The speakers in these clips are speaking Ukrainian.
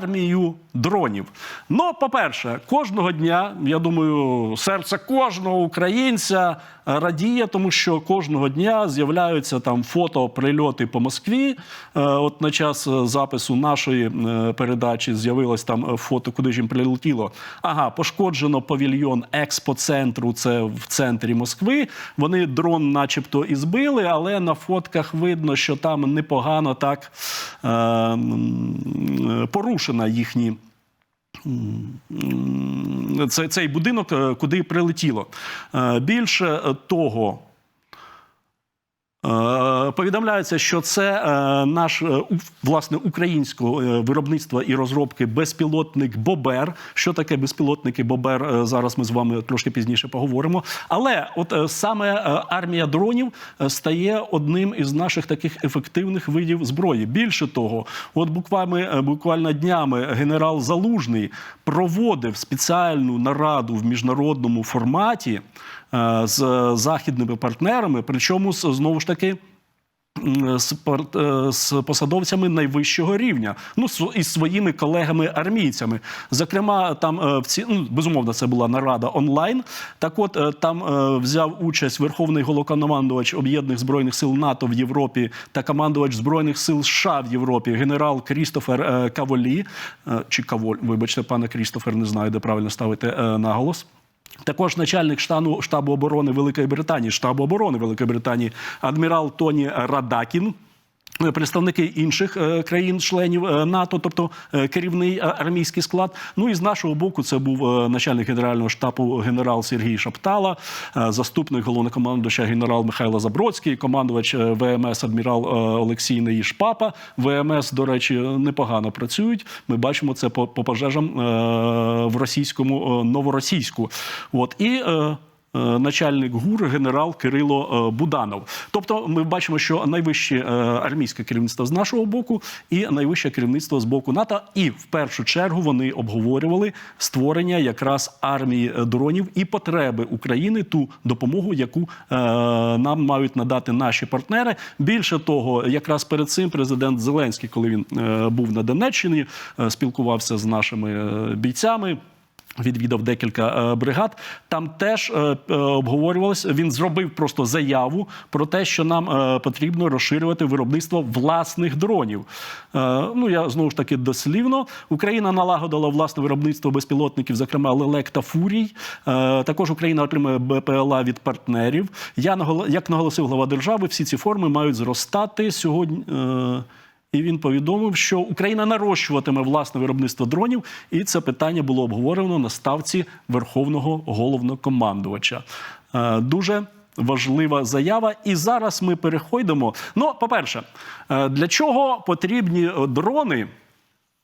dar-me-o дронів. Ну, по-перше, кожного дня, я думаю, серце кожного українця радіє, тому що кожного дня з'являються там фото прильоти по Москві. Е, От на час е, запису нашої е, передачі з'явилось там фото, куди ж їм прилетіло. Ага, пошкоджено павільйон експоцентру. Це в центрі Москви. Вони дрон, начебто, і збили, але на фотках видно, що там непогано так порушена їхні. Цей будинок, е, куди прилетіло. Е, Більше того, Повідомляється, що це е, наш е, власне українського е, виробництва і розробки безпілотник Бобер. Що таке безпілотники Бобер? е, Зараз ми з вами трошки пізніше поговоримо. Але от е, саме е, армія дронів е, стає одним із наших таких ефективних видів зброї. Більше того, от буквально, е, буквально днями генерал Залужний проводив спеціальну нараду в міжнародному форматі е, з західними партнерами, причому знову ж таки. З, е, з посадовцями найвищого рівня, ну із своїми колегами-армійцями. Зокрема, там е, в ці ну, безумовно це була нарада онлайн. Так, от е, там взяв участь Верховний головнокомандувач об'єднаних збройних сил НАТО в Європі та командувач збройних сил США в Європі, генерал Крістофер Каволі чи Каволь, вибачте, пане Крістофер, не знаю, де правильно ставити наголос. Також начальник штану штабу оборони Великої Британії, штабу оборони Великої Британії, адмірал Тоні Радакін. Е, Представники інших е, країн-членів е, НАТО, тобто е, керівний армійський склад. Ну і з нашого боку, це був начальник генерального штабу генерал Сергій Шаптала, заступник головнокомандувача генерал Михайло Забродський, командувач ВМС адмірал Олексій Неїш Папа. ВМС, до речі, непогано працюють. Ми бачимо це по, по пожежам в російському новоросійську. От і. Е, Начальник ГУР генерал Кирило е, Буданов. Тобто, ми бачимо, що найвище е, армійське керівництво з нашого боку і найвище керівництво з боку НАТО. І в першу чергу вони обговорювали створення якраз армії дронів і потреби України, ту допомогу, яку нам мають надати наші партнери. Більше того, якраз перед цим президент Зеленський, коли він був на Донеччині, спілкувався з нашими бійцями. Відвідав декілька е, бригад. Там теж е, е, обговорювалося. Він зробив просто заяву про те, що нам потрібно розширювати виробництво власних дронів. Ну я знову ж таки дослівно. Україна налагодила власне виробництво безпілотників, зокрема лелек та фурій. Також Україна отримує БПЛА від партнерів. Я як наголосив глава держави, всі ці форми мають зростати сьогодні. І він повідомив, що Україна нарощуватиме власне виробництво дронів, і це питання було обговорено на ставці Верховного головнокомандувача. Е, Дуже важлива заява. І зараз ми переходимо. Ну, по-перше, е, для чого потрібні е, дрони?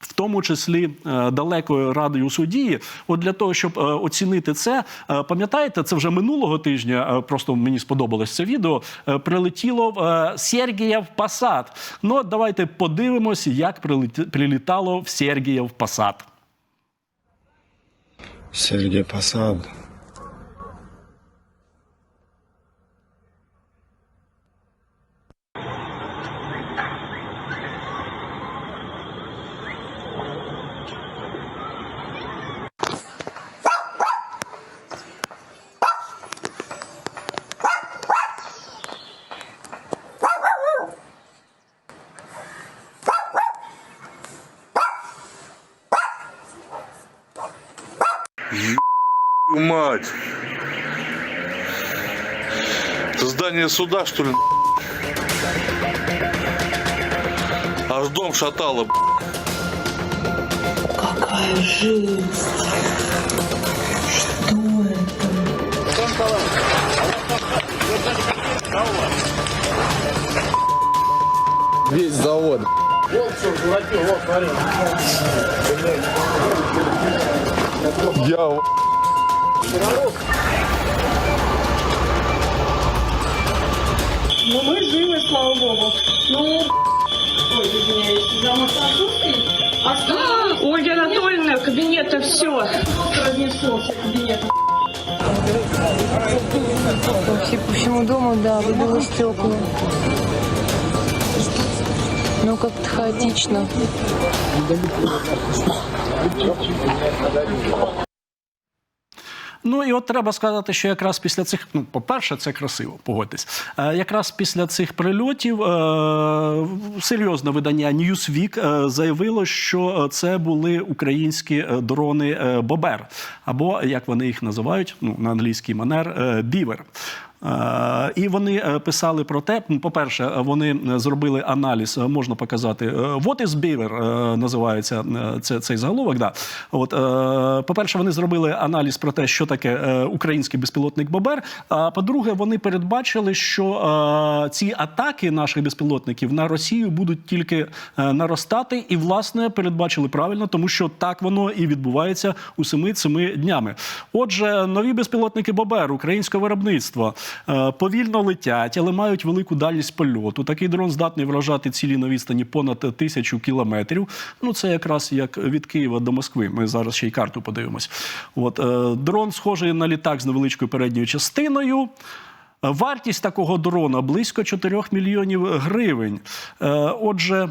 В тому числі е, далекою радою судії, от для того, щоб е, оцінити це, е, пам'ятаєте, це вже минулого тижня. Просто мені сподобалось це відео. Прилетіло в Сергієв Пасад. Ну, от давайте подивимось, як прилітало в Сергієв Пасад. Сергей Пасад. Мать. Здание суда, что ли? Аж дом шатало. Какая жизнь! Что это? Весь завод. Я Ну, мы живы, слава богу. Ну, ой, извиняюсь, за Московский. А что? Ольга Анатольевна, кабинета все. Разнесся кабинет. Вообще по всему дому, да, выбило стекла. Ну, как-то хаотично. Ну і от треба сказати, що якраз після цих, ну, по-перше, це красиво, погодьтесь. Е, якраз після цих прильотів е, серйозне видання Newsweek е, заявило, що це були українські дрони Бобер, або як вони їх називають, ну на англійський манер Бівер. Е, І вони е, писали про те, ну, по-перше, е, вони зробили аналіз, можна показати. is Beaver е, називається це, цей заголовок. Да. От, по-перше, вони зробили аналіз про те, що таке український безпілотник Бобер. А по-друге, вони передбачили, що ці атаки наших безпілотників на Росію будуть тільки наростати, і власне передбачили правильно, тому що так воно і відбувається усіми цими днями. Отже, нові безпілотники Бобер українського виробництва повільно летять, але мають велику дальність польоту. Такий дрон здатний вражати цілі на відстані понад тисячу кілометрів. Ну це якраз як від Києва до Москви. Ми зараз ще й карту подивимось. От е, дрон схожий на літак з невеличкою передньою частиною. Вартість такого дрона близько 4 мільйонів гривень. Е, Отже.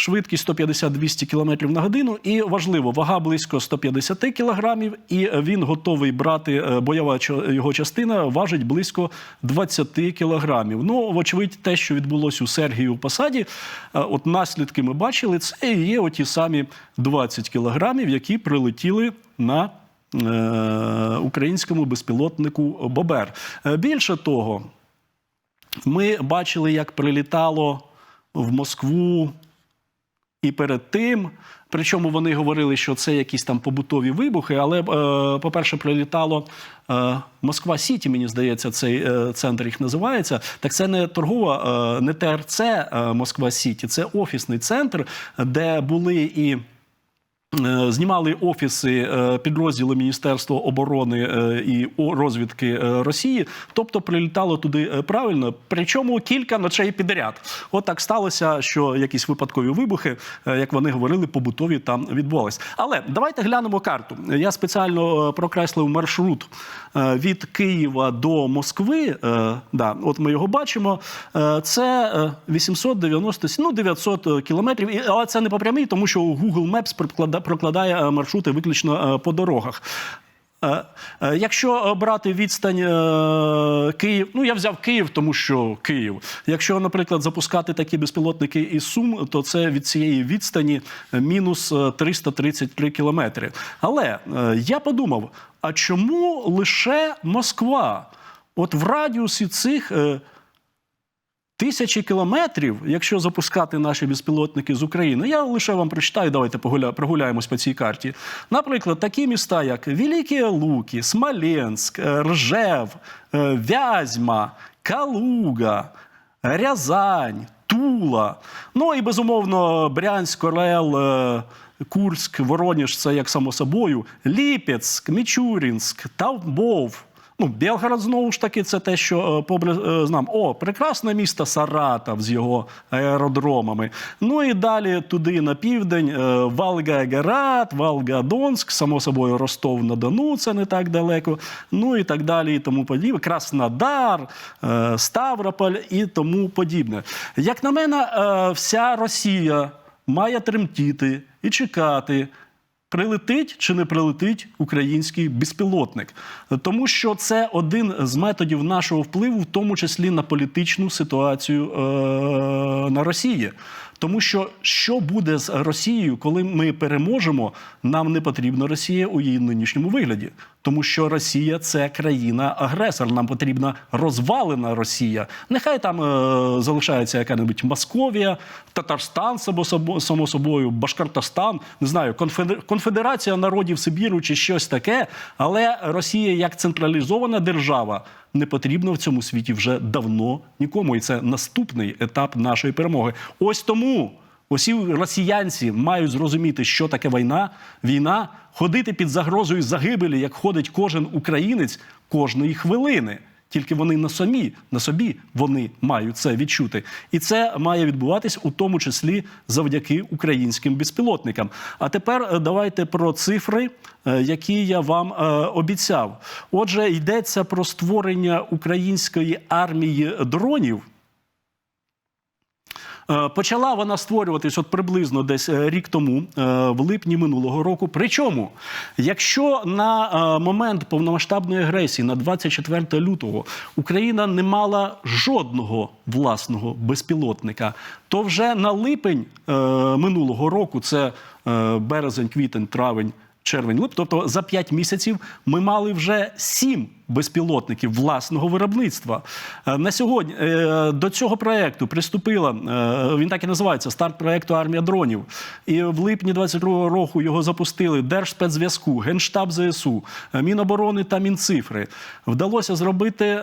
Швидкість 150-200 км на годину, і важливо, вага близько 150 кілограмів, і він готовий брати е, бойова його частина важить близько 20 кілограмів. Ну, вочевидь, те, що відбулося у Сергії у посаді, е, от наслідки ми бачили, це і є оті самі 20 кілограмів, які прилетіли на е, українському безпілотнику Бобер. Більше того, ми бачили, як прилітало в Москву і перед тим. Причому вони говорили, що це якісь там побутові вибухи. Але, е, по-перше, прилітало е, Москва Сіті, мені здається, цей е, центр їх називається. Так це не торгова, не ТРЦ Москва Сіті, це офісний центр, де були і. Е, Знімали офіси е, підрозділи Міністерства оборони е, і розвідки Росії, тобто прилітало туди правильно. Причому кілька ночей підряд. От так сталося, що якісь випадкові вибухи, як вони говорили, побутові там відбувались. Але давайте глянемо карту. Я спеціально прокреслив маршрут від Києва до Москви. Да, от ми його бачимо. Це е, 890, ну 900 кілометрів. Але це не по прямій, тому що Google Maps проклада- прокладає е, маршрути виключно е, по дорогах. Е, Якщо брати відстань Київ, ну я взяв Київ, тому що Київ. Якщо, наприклад, запускати такі безпілотники із Сум, то це від цієї відстані мінус е, 333 кілометри. Але я подумав: а чому лише Москва? От в радіусі цих. Тисячі кілометрів, якщо запускати наші безпілотники з України, я лише вам прочитаю. Давайте погуля, прогуляємось по цій карті. Наприклад, такі міста, як Великі Луки, Смоленськ, е, Ржев, е, Вязьма, Калуга, Рязань, Тула. Ну і безумовно Брянськ, Орел, е, Курськ, Вороніж, це як само собою, Ліпецьк, Мічурінськ, Тамбов. Ну, Білгород, знову ж таки, це те, що е, побре е, знам. О, прекрасне місто Саратов з його аеродромами. Ну і далі туди на південь е, Волгоград, Волгодонськ, само собою Ростов на Дону, це не так далеко. Ну і так далі, і тому подібне. Краснодар, Ставрополь і тому подібне. Як на мене, вся Росія має тремтіти і чекати. Прилетить чи не прилетить український безпілотник, тому що це один з методів нашого впливу, в тому числі на політичну ситуацію е- на Росії. Тому що що буде з Росією, коли ми переможемо, нам не потрібна Росія у її нинішньому вигляді, тому що Росія це країна-агресор. Нам потрібна розвалена Росія. Нехай там е- залишається яка-небудь Московія, Татарстан, само, само собою, Башкортостан, не знаю, конфедер- конфедерація народів Сибіру чи щось таке. Але Росія як централізована держава не потрібно в цьому світі вже давно нікому. І це наступний етап нашої перемоги. Ось тому. Усі росіянці мають зрозуміти, що таке війна, війна, ходити під загрозою загибелі, як ходить кожен українець кожної хвилини. Тільки вони на самі на собі вони мають це відчути, і це має відбуватись у тому числі завдяки українським безпілотникам. А тепер е, давайте про цифри, е, які я вам е, обіцяв. Отже, йдеться про створення української армії дронів. Е, Почала вона створюватись от приблизно десь е, рік тому, е, в липні минулого року. Причому, якщо на момент повномасштабної агресії, на 24 лютого, Україна не мала жодного власного безпілотника, то вже на липень минулого року, це березень, квітень, травень. Червень, лип, тобто за 5 місяців ми мали вже 7 безпілотників власного виробництва. Е, На сьогодні е, до цього проекту приступила, е, він так і називається старт проекту Армія дронів. І в липні 22 року його запустили Держспецзв'язку, Генштаб ЗСУ, Міноборони та Мінцифри. Вдалося зробити.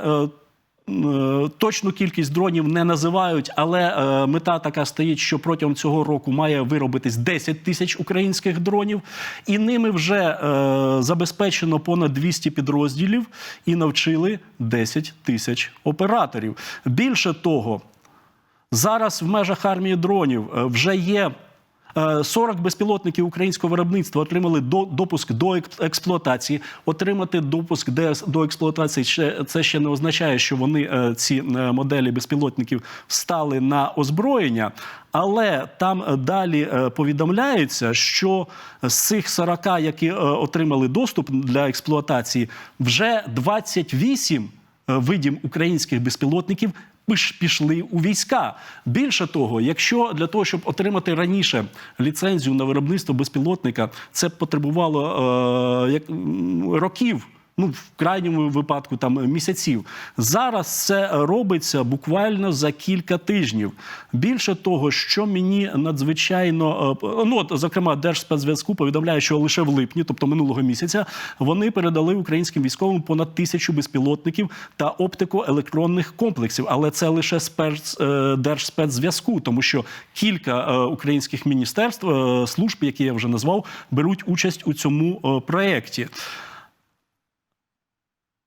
Е, Точну кількість дронів не називають, але е, мета така стоїть, що протягом цього року має виробитись 10 тисяч українських дронів, і ними вже е, забезпечено понад 200 підрозділів і навчили 10 тисяч операторів. Більше того, Зараз в межах армії дронів вже є. Е, 40 безпілотників українського виробництва отримали до- допуск до експлуатації. Отримати допуск до експлуатації ще це ще не означає, що вони е, ці е, моделі безпілотників встали на озброєння. Але там е, далі е, повідомляється, що з цих 40, які е, отримали доступ для експлуатації, вже 28 е, видів українських безпілотників пішли у війська. Більше того, якщо для того, щоб отримати раніше ліцензію на виробництво безпілотника, це потребувало е, як, років. Ну, в крайньому випадку там місяців. Зараз це робиться буквально за кілька тижнів. Більше того, що мені надзвичайно е, ну от, зокрема, Держспецзв'язку повідомляє, що лише в липні, тобто минулого місяця, вони передали українським військовим понад тисячу безпілотників та оптико-електронних комплексів. Але це лише спец, е, Держспецзв'язку, тому що кілька е, українських міністерств, е, служб, які я вже назвав, беруть участь у цьому е, проєкті.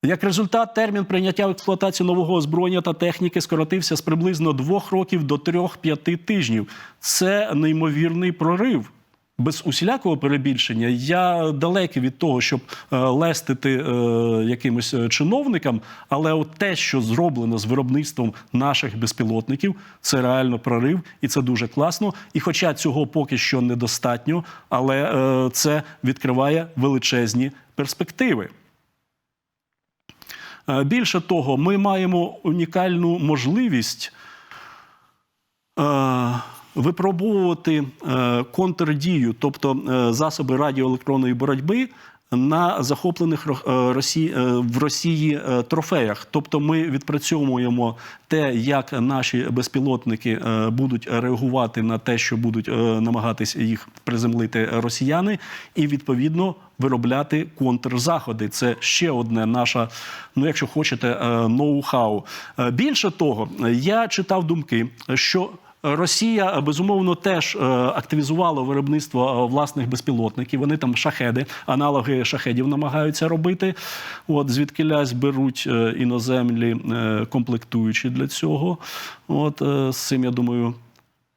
Як результат, термін прийняття в експлуатацію нового озброєння та техніки скоротився з приблизно двох років до трьох-п'яти тижнів. Це неймовірний прорив. Без усілякого перебільшення я далекий від того, щоб е, лестити е, якимось е, чиновникам, але от те, що зроблено з виробництвом наших безпілотників, це реально прорив, і це дуже класно. І хоча цього поки що недостатньо, але е, це відкриває величезні перспективи. Е, Більше того, ми маємо унікальну можливість е, випробовувати е, контрдію, тобто засоби радіоелектронної боротьби. На захоплених е, е, в Росії е, трофеях, тобто ми відпрацьовуємо те, як наші безпілотники будуть реагувати на те, що будуть намагатись їх приземлити росіяни, і відповідно виробляти контрзаходи. Це ще одне наша, ну якщо хочете, ноу-хау. Більше того, я читав думки, що Росія безумовно теж е, активізувала виробництво е, власних безпілотників. Вони там шахеди, аналоги шахедів намагаються робити. От звідки лясь беруть іноземлі е, комплектуючі для цього. От е, з цим я думаю.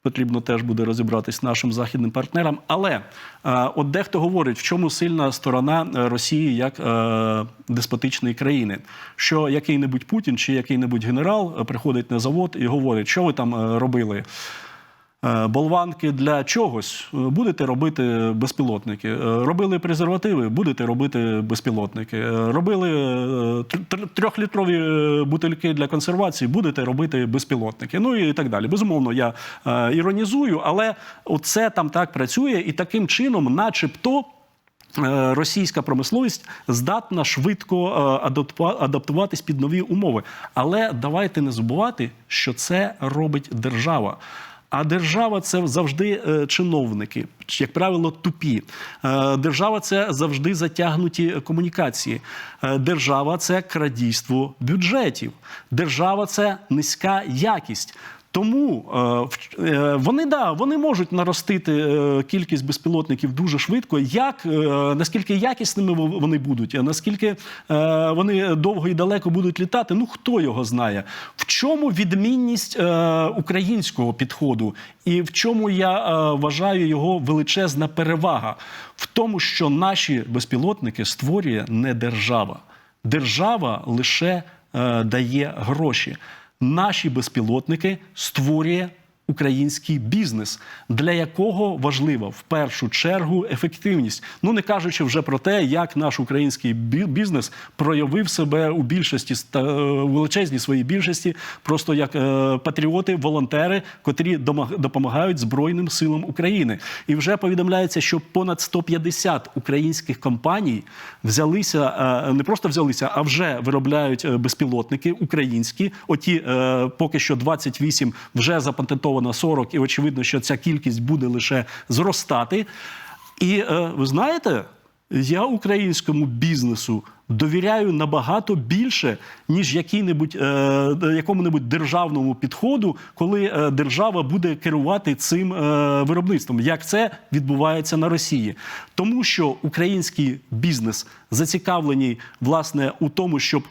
Потрібно теж буде розібратись нашим західним партнерам. Але е, от дехто говорить, в чому сильна сторона е, Росії як е, деспотичної країни, що який-небудь Путін чи який-небудь генерал приходить на завод і говорить, що ви там робили. Е, Болванки для чогось Е, будете робити безпілотники. Е, Робили презервативи, будете робити безпілотники. Робили тр- тр- трьохлітрові бутильки для консервації, будете робити безпілотники. Ну і так далі. Безумовно, я іронізую, але це там так працює, і таким чином, начебто. Російська промисловість здатна швидко адаптуватись під нові умови. Але давайте не забувати, що це робить держава. А держава це завжди е, чиновники, як правило, тупі. Е, Держава це завжди затягнуті комунікації. Е, Держава це крадійство бюджетів. Держава це низька якість. Тому е, е, вони да вони можуть наростити е, кількість безпілотників дуже швидко. Як наскільки якісними вони будуть, наскільки вони довго і далеко будуть літати? Ну хто його знає? В чому відмінність українського підходу, і в чому я вважаю його величезна перевага? В тому, що наші безпілотники створює не держава. Держава лише дає гроші. Наші безпілотники створює український бізнес, для якого важлива в першу чергу ефективність. Ну не кажучи вже про те, як наш український бізнес проявив себе у більшості е, у величезній своїй більшості, просто як е, патріоти, волонтери, котрі допомагають Збройним силам України. І вже повідомляється, що понад 150 українських компаній взялися е, не просто взялися, а вже виробляють безпілотники українські. Оті поки що 28, вже запатентовано 40, і очевидно, що ця кількість буде лише зростати. І е, ви знаєте, я українському бізнесу довіряю набагато більше, ніж який-небудь, е, якому-небудь державному підходу, коли е, держава буде керувати цим виробництвом, як це відбувається на Росії. Тому що український бізнес зацікавлений власне у тому, щоб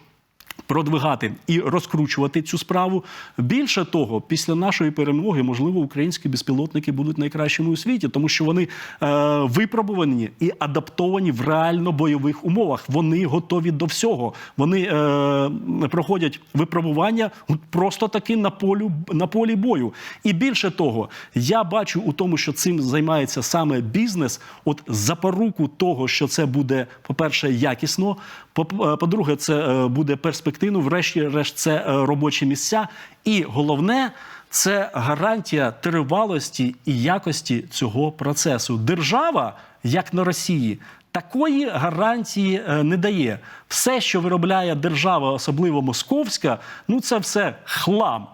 продвигати і розкручувати цю справу. Більше того, після нашої перемоги, можливо, українські безпілотники будуть найкращими у світі, тому що вони е, випробувані і адаптовані в реально бойових умовах. Вони готові до всього. Вони е, проходять випробування просто таки на полю на полі бою. І більше того, я бачу у тому, що цим займається саме бізнес. От запоруку того, що це буде, якісно. по- е, По-друге, це е, буде перспективно. Врешті-решт, це е, робочі місця. І головне. Це гарантія тривалості і якості цього процесу. Держава, як на Росії, такої гарантії е, не дає. Все, що виробляє держава, особливо московська, ну це все хлам.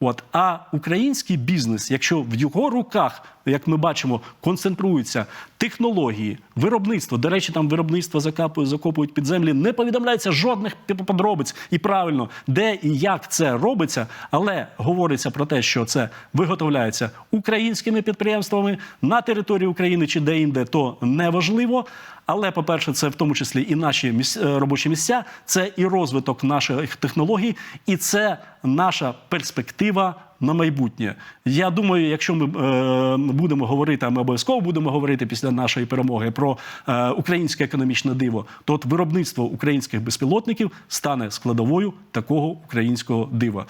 От а український бізнес, якщо в його руках, як ми бачимо, концентруються технології, виробництво. До речі, там виробництво закапують, закопують під землі. Не повідомляється жодних подробиць і правильно, де і як це робиться, але говориться про те, що це виготовляється українськими підприємствами на території України чи де-інде, то неважливо. Але, по-перше, це в тому числі і наші е, робочі місця, це і розвиток наших технологій, і це наша перспектива на майбутнє. Я думаю, якщо ми е, будемо говорити, а ми обов'язково будемо говорити після нашої перемоги про е, українське економічне диво, то от виробництво українських безпілотників стане складовою такого українського дива.